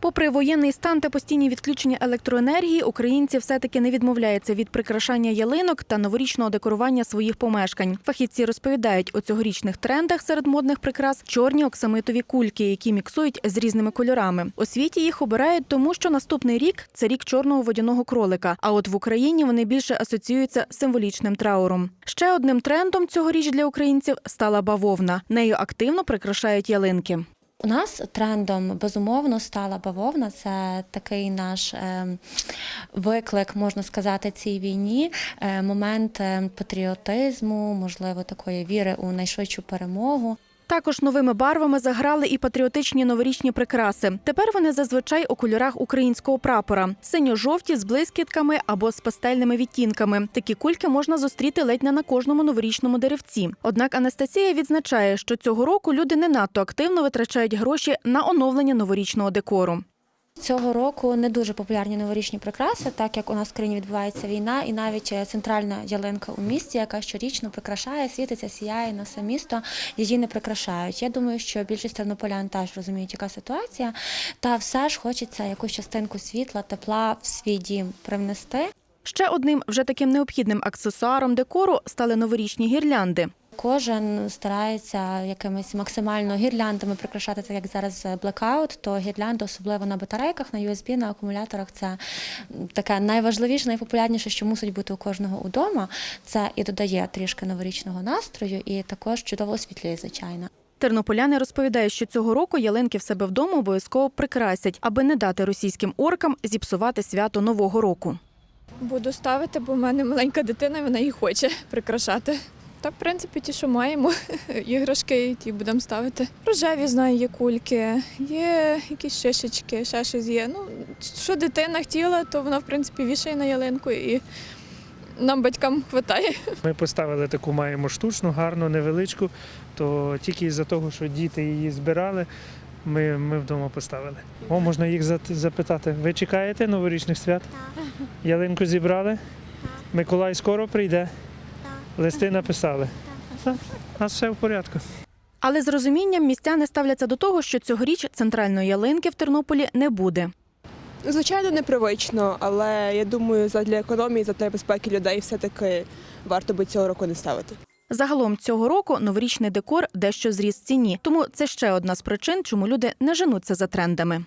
Попри воєнний стан та постійні відключення електроенергії, українці все-таки не відмовляються від прикрашання ялинок та новорічного декорування своїх помешкань. Фахівці розповідають, у цьогорічних трендах серед модних прикрас чорні оксамитові кульки, які міксують з різними кольорами. У світі їх обирають, тому що наступний рік це рік чорного водяного кролика. А от в Україні вони більше асоціюються з символічним трауром. Ще одним трендом цьогоріч для українців стала бавовна. Нею активно прикрашають ялинки. У нас трендом безумовно стала бавовна. Це такий наш е, виклик, можна сказати, цій війні. Е, момент е, патріотизму, можливо, такої віри у найшвидшу перемогу. Також новими барвами заграли і патріотичні новорічні прикраси. Тепер вони зазвичай у кольорах українського прапора: синьо-жовті з блискітками або з пастельними відтінками. Такі кульки можна зустріти ледь не на кожному новорічному деревці. Однак Анастасія відзначає, що цього року люди не надто активно витрачають гроші на оновлення новорічного декору. Цього року не дуже популярні новорічні прикраси, так як у нас в країні відбувається війна, і навіть е, центральна ялинка у місті, яка щорічно прикрашає, світиться, сіяє на все місто, її не прикрашають. Я думаю, що більшість тернополян теж розуміють, яка ситуація. Та все ж хочеться якусь частинку світла, тепла в свій дім привнести. Ще одним вже таким необхідним аксесуаром декору стали новорічні гірлянди. Кожен старається якимись максимально гірляндами прикрашати, так як зараз блекаут, то гірлянди, особливо на батарейках, на USB, на акумуляторах, це таке найважливіше, найпопулярніше, що мусить бути у кожного удома. Це і додає трішки новорічного настрою, і також чудово освітлює, звичайно. Тернополяни розповідають, що цього року ялинки в себе вдома обов'язково прикрасять, аби не дати російським оркам зіпсувати свято нового року. Буду ставити, бо в мене маленька дитина, вона її хоче прикрашати. Та, в принципі, ті, що маємо, іграшки, ті будемо ставити. Рожеві знаю, є кульки, є якісь шишечки, ще щось є. Ну, що дитина хотіла, то вона, в принципі, вішає на ялинку і нам, батькам, вистачає. Ми поставили таку маємо штучну, гарну, невеличку, то тільки із-за того, що діти її збирали, ми, ми вдома поставили. О, можна їх запитати. Ви чекаєте новорічних свят? Так. Ялинку зібрали? Миколай скоро прийде? Листи написали? Так. У нас все в порядку. Але з розумінням містяни ставляться до того, що цьогоріч центральної ялинки в Тернополі не буде. Звичайно, непривично, але я думаю, задля економії, задля безпеки людей все-таки варто би цього року не ставити. Загалом цього року новорічний декор дещо зріс в ціні, тому це ще одна з причин, чому люди не женуться за трендами.